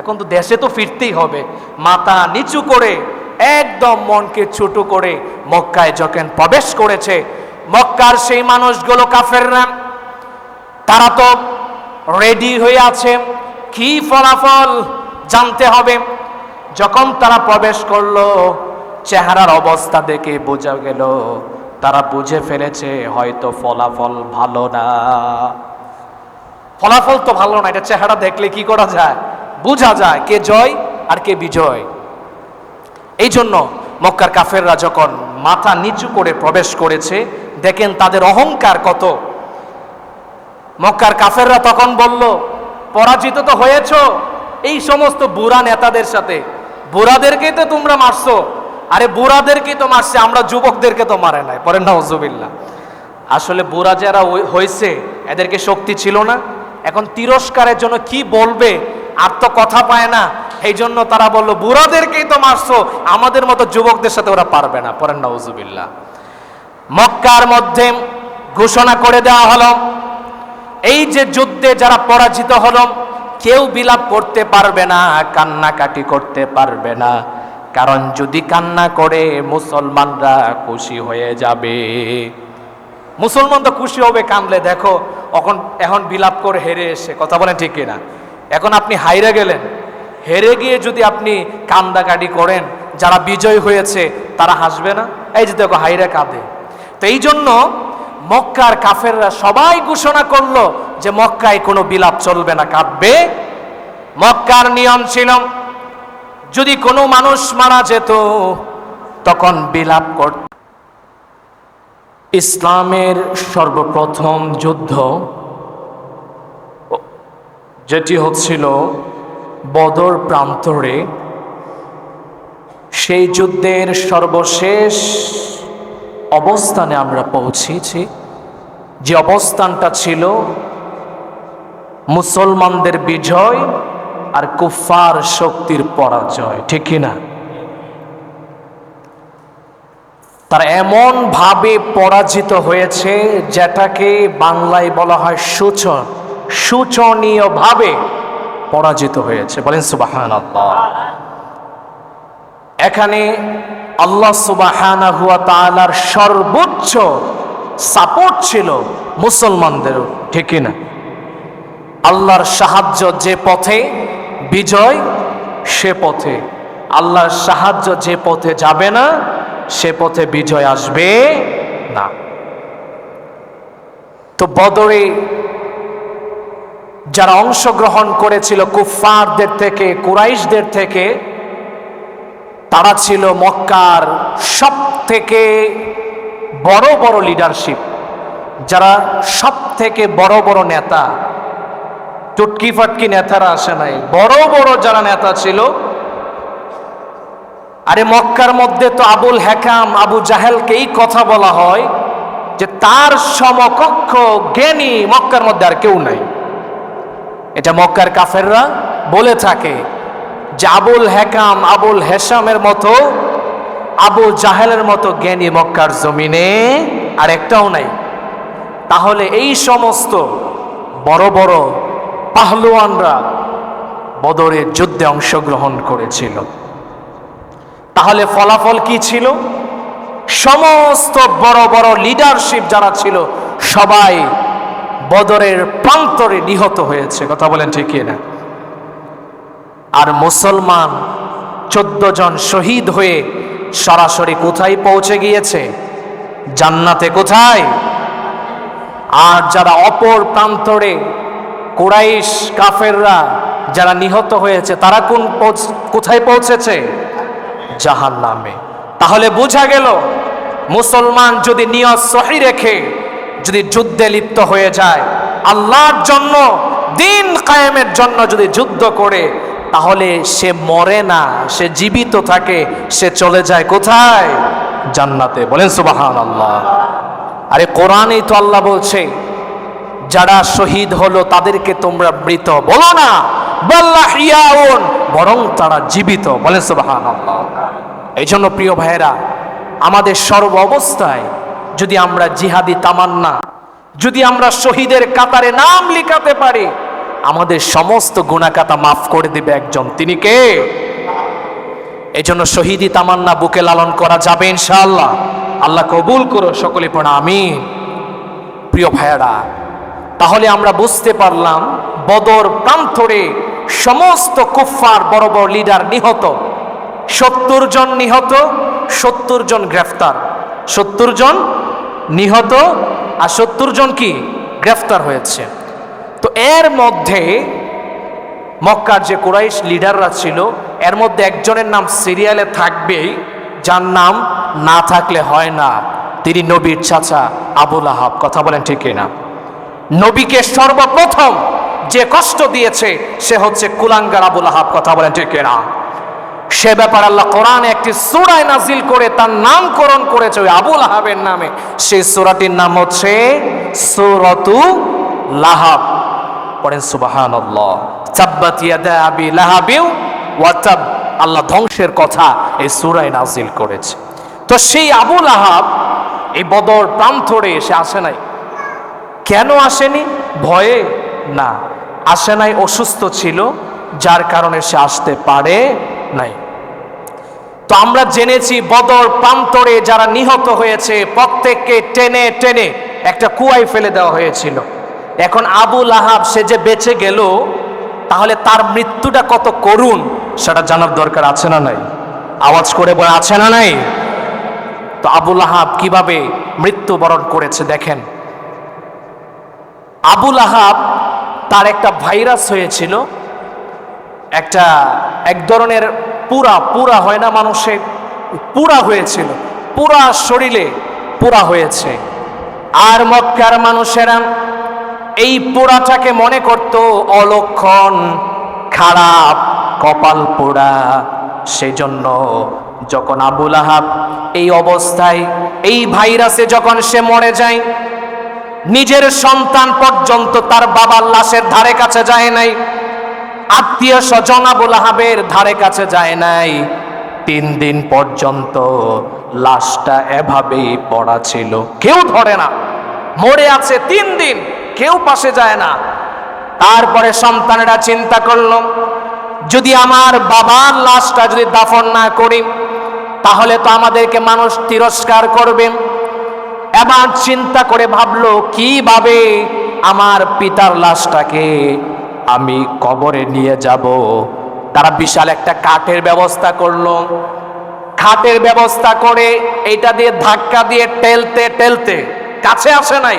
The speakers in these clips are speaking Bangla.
এখন তো দেশে তো ফিরতেই হবে। মাথা নিচু করে, একদম মনকে ছোট করে মক্কায় যখন প্রবেশ করেছে, মক্কার সেই মানুষগুলো কাফেররা, তারা তো রেডি হয়ে আছে, কি ফলাফল জানতে হবে। যখন তারা প্রবেশ করল, চেহারার অবস্থা দেখে বোঝা গেল, তারা বুঝে ফেলেছে, হয়তো ফলাফল ভালো না। ফলাফল তো ভালো না, এটা চেহারা দেখলে কি করা যায়? বোঝা যায় কে জয় আর কে বিজয়। এই জন্য মক্কার কাফেররা যখন মাথা নিচু করে প্রবেশ করেছে, দেখেন তাদের অহংকার কত। মক্কার কাফেররা তখন বলল, পরাজিত তো হয়েছ এই সমস্ত বুড়া নেতাদের সাথে। বুড়াদেরকে তো তোমরা মারছো। আরে বুড়াদেরকে তো মারছে, আমরা যুবকদেরকে তো মারে নাই। পরে নজুবিল্লা আসলে বুড়া যারা হয়েছে, এদেরকে শক্তি ছিল না। এখন তিরস্কারের জন্য কি বলবে আর তো কথা পায় না। এই জন্য তারা বলল, বুড়াদেরকেই তো মারছো। আমাদের মতো যুবকদের সাথে ওরা পারবে না। পরেন নজুবিল্লা মক্কার মধ্যে ঘোষণা করে দেওয়া হলো, এই যে যুদ্ধে যারা পরাজিত হলো, কেউ বিলাপ করতে পারবে না, কান্নাকাটি করতে পারবে না। কারণ যদি কান্না করে, মুসলমানরা খুশি হয়ে যাবে। মুসলমান তো খুশি হবে কানলে দেখো, এখন এখন বিলাপ করে হেরে এসে, কথা বলেন ঠিক কিনা? এখন আপনি হাইরে গেলেন, হেরে গিয়ে যদি আপনি কান্দাকাটি করেন, যারা বিজয় হয়েছে, তারা হাসবে না? এই যে দেখো হাইরে কাঁদে। তো এই জন্য মক্কার কাফেররা সবাই ঘোষণা করল যে মক্কায় কোনো বিলাপ চলবে না, কাঁদবে। মক্কার নিয়ম ছিল, যদি কোনো মানুষ মারা যেত, তখন বিলাপ করত। ইসলামের সর্বপ্রথম যুদ্ধ যেটি হচ্ছিল বদর প্রান্তরে, সেই যুদ্ধের সর্বশেষ অবস্থানে আমরা পৌঁছেছি। যে অবস্থানটা ছিল মুসলমানদের বিজয় আর কুফার শক্তির পরাজয়, ঠিক না? তারা এমন ভাবে পরাজিত হয়েছে যেটাকে বাংলায় বলা হয় সূচন সূচনীয় ভাবে পরাজিত হয়েছে। বলেন সুবাহান এখানে আল্লাহ সুবাহানা হুয়া তালার সর্বোচ্চ সাপোর্ট ছিল মুসলমানদের ঠিক না। আল্লাহর সাহায্য যে পথে বিজয়, সে পথে। আল্লাহর সাহায্য যে পথে যাবে না, সে পথে বিজয় আসবে না। তো বদরে যারা অংশগ্রহণ করেছিল কুফারদের থেকে, কুরাইশদের থেকে, তারা ছিল মক্কার সব থেকে বড় বড় লিডারশিপ যারা সব থেকে বড় বড় নেতা। চুটকি ফাটকি নেতারা আসে নাই। বড় বড় যারা নেতা ছিল, আরে মক্কার মধ্যে তো আবুল হেকাম, আবু জাহেলকেই কথা বলা হয় যে তার সমকক্ষ জ্ঞানী মক্কার মধ্যে আর কেউ নাই। এটা মক্কার কাফেররা বলে থাকে, যে আবুল হেকাম, আবুল হেসামের মতো, আবু জাহেলের মতো জ্ঞানী মক্কার জমিনে আর একটাও নাই। তাহলে এই সমস্ত বড় বড় পাহলোয়ানরা বদরের যুদ্ধে অংশগ্রহণ করেছিল। তাহলে ফলাফল কি ছিল? সমস্ত বড় বড় লিডারশিপ যারা ছিল, সবাই বদরের প্রান্তরে নিহত হয়েছে। কথা বলেন ঠিক না? আর মুসলমান চোদ্দ জন শহীদ হয়ে সরাসরি কোথায় পৌঁছে গিয়েছে? জান্নাতে কোথায়? আর যারা অপর প্রান্তরে কোরাইশ কাফেররা যারা নিহত হয়েছে, তারা কোন কোথায় পৌঁছেছে? জাহান নামে তাহলে বোঝা গেল, মুসলমান যদি নিয়ত সহি রেখে যদি যুদ্ধে লিপ্ত হয়ে যায়, আল্লাহর জন্য, দিন কায়েমের জন্য যদি যুদ্ধ করে, তাহলে সে মরে না, সে জীবিত থাকে, সে চলে যায় কোথায়? জান্নাতে। বলেন সুবাহান আল্লাহ আরে কোরআনেই তো আল্লাহ বলছে, যারা শহীদ হলো তাদেরকে তোমরা মৃত বলো না বল্লাহ ইয়াউন বরং তারা জীবিত। বলেন সুবাহান আল্লাহ এই জন্য প্রিয় ভাইয়েরা, আমাদের সর্ব অবস্থায় যদি আমরা জিহাদি তামান্না, যদি আমরা শহীদের কাতারে নাম লিখাতে পারি, আমাদের সমস্ত গুণাকাতা মাফ করে দিবে একজন। তিনি কে? এই জন্য শহীদি তামান্না বুকে লালন করা যাবে ইনশাআল্লাহ। আল্লাহ কবুল করো সকলে পড়া আমি প্রিয় ভাইয়ারা, তাহলে আমরা বুঝতে পারলাম বদর প্রান্তরে সমস্ত কুফফার বড় বড় লিডার নিহত। সত্তর জন নিহত, সত্তর জন গ্রেফতার, সত্তর জন নিহত আর সত্তর জন কি গ্রেফতার হয়েছে। তো এর মধ্যে মক্কার যে কোরাইশ লিডাররা ছিল, এর মধ্যে একজনের নাম সিরিয়ালে থাকবেই, যার নাম না থাকলে হয় না। তিনি নবীর চাচা আবুল আহাব। কথা বলেন ঠিক না নবীকে সর্বপ্রথম যে কষ্ট দিয়েছে, সে হচ্ছে কুলাঙ্গার আবুল আহাব। কথা বলেন ঠিক না সে ব্যাপার আল্লাহ কোরআনে একটি সূরায় নাজিল করে তার নামকরণ করেছে ওই আবুল আহাবের নামে। সেই সূরাটির নাম হচ্ছে সুরতু লাহাব। পড়েন আবি লাহাবিউ ওয়া আল্লাহ ধ্বংসের কথা এই সূরায় নাজিল করেছে। তো সেই আবুল আহাব এই বদর প্রান্তরে এসে আসে নাই। কেন আসেনি? ভয়ে না। আসে নাই, অসুস্থ ছিল, যার কারণে সে আসতে পারে নাই। তো আমরা জেনেছি বদর প্রান্তরে যারা নিহত হয়েছে, প্রত্যেককে টেনে টেনে একটা কুয়ায় ফেলে দেওয়া হয়েছিল। এখন আবুল আহাব সে যে বেঁচে গেল, তাহলে তার মৃত্যুটা কত করুণ, সেটা জানার দরকার আছে না নাই? আওয়াজ করে বলে, আছে না নাই? তো আবুল আহাব কীভাবে মৃত্যুবরণ করেছে দেখেন। আবুল আহাব তার একটা ভাইরাস হয়েছিল, একটা এক ধরনের পুরা পুরা হয় না মানুষের পুরা হয়েছিল। পুরা শরীরে পুরা হয়েছে। আর মক্কার মানুষেরা এই পোড়াটাকে মনে করত অলক্ষণ খারাপ, কপাল পোড়া। সেজন্য যখন আবুল আহাব এই অবস্থায়, এই ভাইরাসে যখন সে মরে যায়, নিজের সন্তান পর্যন্ত তার বাবার লাশের ধারে কাছে যায় নাই। আত্মীয় স্বজন আবুল আহাবের ধারে কাছে যায় নাই। তিন দিন পর্যন্ত লাশটা এভাবেই পড়া ছিল। কেউ ধরে না। মরে আছে তিন দিন, কেউ পাশে যায় না। তারপরে সন্তানেরা চিন্তা করল, যদি আমার বাবার লাশটা যদি দাফন না করি, তাহলে তো আমাদেরকে মানুষ তিরস্কার করবে। এবার চিন্তা করে ভাবলো, কীভাবে আমার পিতার লাশটাকে আমি কবরে নিয়ে যাব। তারা বিশাল একটা কাঠের ব্যবস্থা করল। খাটের ব্যবস্থা করে এটা দিয়ে ধাক্কা দিয়ে টেলতে টেলতে, কাছে আসে নাই।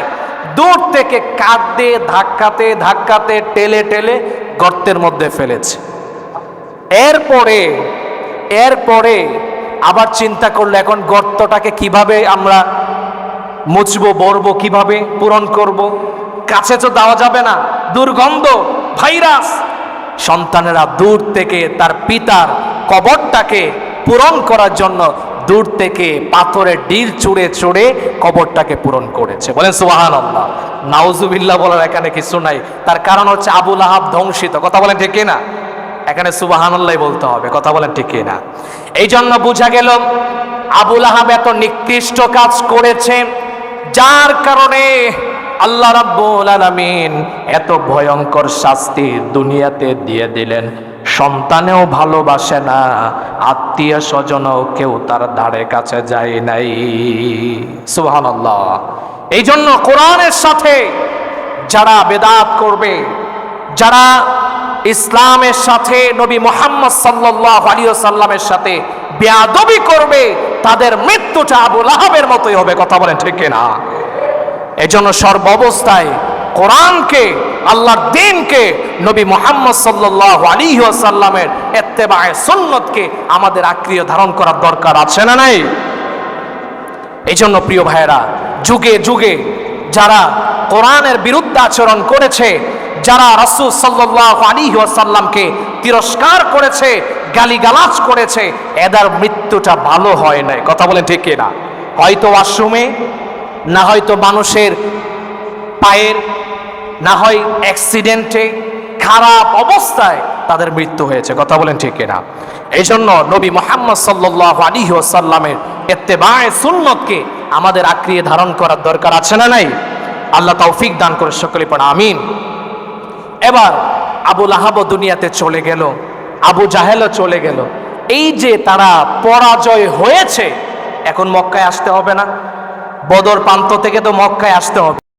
দূর থেকে কাঠ দিয়ে ধাক্কাতে ধাক্কাতে, টেলে টেলে গর্তের মধ্যে ফেলেছে। এরপরে এরপরে আবার চিন্তা করল, এখন গর্তটাকে কীভাবে আমরা মুছবো বরবো কীভাবে পূরণ করব। কাছে তো দেওয়া যাবে না। দুর্গন্ধ। ভাইরাস। সন্তানেরা দূর থেকে তার পিতার কবরটাকে পূরণ করার জন্য দূর থেকে পাথরের ডিল চুড়ে চড়ে কবরটাকে পূরণ করেছে। বলেন সুবাহান আল্লাহ নাউজুবিল্লাহ বলার এখানে কিছু নাই। তার কারণ হচ্ছে আবুল আহাব ধ্বংসিত। কথা বলেন ঠিক না এখানে সুবাহান আল্লাহ বলতে হবে। কথা বলেন ঠিক না এই জন্য বোঝা গেল আবুল আহাব এত নিকৃষ্ট কাজ করেছে, যার কারণে আল্লাহ রাব্বুল আলামিন এত ভয়ঙ্কর শাস্তি দুনিয়াতে দিয়ে দিলেন। সন্তানেও ভালোবাসে না, আত্মীয় স্বজনও কেউ তার ধারে কাছে যায় নাই। সুবহানাল্লাহ। এই জন্য কোরআনের সাথে যারা বেদাত করবে, যারা ইসলামের সাথে নবী মোহাম্মদ সাল্লাহ আলিয় সাল্লামের সাথে বেয়াদবি করবে, তাদের মৃত্যুটা আবুল আহাবের মতোই হবে, কথা বলেন ঠিক না এজন্য সর্ব অবস্থায় কোরআনকে, আল্লাহর দিনকে নবী মোহাম্মদ সাল্লাহ আলী সাল্লামের এত্তেবায় সুন্নতকে আমাদের আক্রিয় ধারণ করার দরকার আছে না নাই? এই জন্য প্রিয় ভাইয়েরা, যুগে যুগে যারা কোরআনের বিরুদ্ধে আচরণ করেছে, যারা রাসূল সাল্লাল্লাহু আলাইহি ওয়াসাল্লামকে তিরস্কার করেছে, গালিগালাজ করেছে, এদের মৃত্যুটা ভালো হয় নাই। কথা বলেন ঠিক না হয়তো ওয়াশরুমে না হয়তো মানুষের পায়ের, না হয় অ্যাক্সিডেন্টে খারাপ অবস্থায় তাদের মৃত্যু হয়েছে। কথা বলেন ঠিক না এই জন্য নবী মোহাম্মদ সাল্লাহ আলী ওসাল্লামের এত্তেবায় সুন্নতকে আমাদের আক্রিয়ে ধারণ করার দরকার আছে না নাই? আল্লাহ তৌফিক দান করে সকলে পড়া, আমিন। এবার আবুল আহাব দুনিয়াতে চলে গেল, আবু জাহেলও চলে গেল। এই যে তারা পরাজয় হয়েছে, এখন মক্কায় আসতে হবে না? বদর প্রান্ত থেকে তো মক্কায় আসতে হবে।